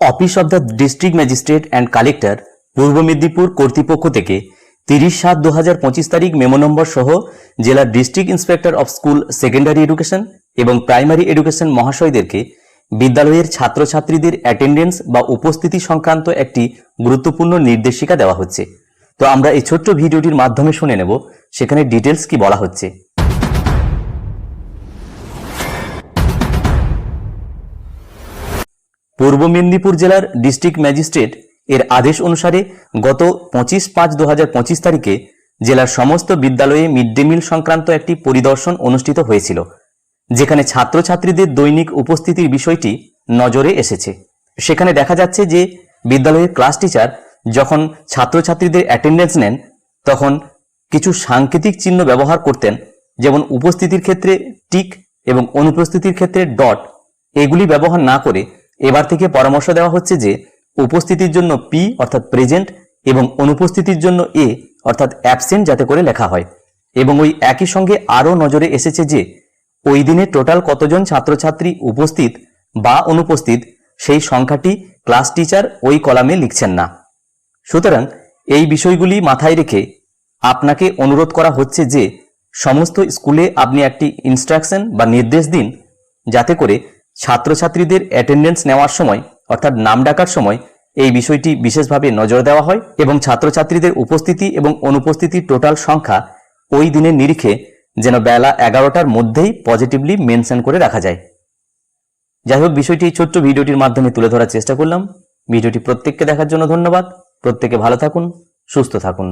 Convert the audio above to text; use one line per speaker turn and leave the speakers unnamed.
Office of the district magistrate and collector, পূর্ব মেদিনীপুর কর্তৃপক্ষ থেকে তিরিশ সাত দু হাজার পঁচিশ তারিখ মেমো নম্বর সহ জেলার district inspector of school secondary education এবং প্রাইমারি এডুকেশন মহাশয়দেরকে বিদ্যালয়ের ছাত্রছাত্রীদের অ্যাটেন্ডেন্স বা উপস্থিতি সংক্রান্ত একটি গুরুত্বপূর্ণ নির্দেশিকা দেওয়া হচ্ছে। তো আমরা এই ছোট্ট ভিডিওটির মাধ্যমে শুনে নেব, সেখানে ডিটেলস কি বলা হচ্ছে। পূর্ব মেদিনীপুর জেলার ডিস্ট্রিক্ট ম্যাজিস্ট্রেট এর আদেশ অনুসারে গত পঁচিশ পাঁচ দু তারিখে জেলার সমস্ত বিদ্যালয়ে মিড ডে মিল সংক্রান্ত একটি পরিদর্শন অনুষ্ঠিত হয়েছিল, যেখানে ছাত্রছাত্রীদের দৈনিক উপস্থিতির বিষয়টি নজরে এসেছে। সেখানে দেখা যাচ্ছে যে বিদ্যালয়ের ক্লাস টিচার যখন ছাত্রছাত্রীদের অ্যাটেন্ডেন্স নেন, তখন কিছু সাংকেতিক চিহ্ন ব্যবহার করতেন, যেমন উপস্থিতির ক্ষেত্রে টিক এবং অনুপস্থিতির ক্ষেত্রে ডট। এগুলি ব্যবহার না করে এবার থেকে পরামর্শ দেওয়া হচ্ছে যে উপস্থিতির জন্য পি অর্থাৎ প্রেজেন্ট এবং অনুপস্থিতির জন্য এ অর্থাৎ অ্যাবসেন্ট যাতে করে লেখা হয়। এবং ওই একই সঙ্গে আরও নজরে এসেছে যে ওই দিনে টোটাল কতজন ছাত্রছাত্রী উপস্থিত বা অনুপস্থিত সেই সংখ্যাটি ক্লাস টিচার ওই কলামে লিখছেন না। সুতরাং এই বিষয়গুলি মাথায় রেখে আপনাকে অনুরোধ করা হচ্ছে যে সমস্ত স্কুলে আপনি একটি ইনস্ট্রাকশন বা নির্দেশ দিন যাতে করে ছাত্রছাত্রীদের অ্যাটেন্ডেন্স নেওয়ার সময়, অর্থাৎ নাম ডাকার সময়, এই বিষয়টি বিশেষভাবে নজর দেওয়া হয় এবং ছাত্রছাত্রীদের উপস্থিতি এবং অনুপস্থিতির টোটাল সংখ্যা ওই দিনের নিরিখে যেন বেলা এগারোটার মধ্যেই পজিটিভলি মেনশন করে রাখা যায়। যাই হোক, বিষয়টি এই ছোট্ট ভিডিওটির মাধ্যমে তুলে ধরার চেষ্টা করলাম। ভিডিওটি প্রত্যেককে দেখার জন্য ধন্যবাদ। প্রত্যেকে ভালো থাকুন, সুস্থ থাকুন।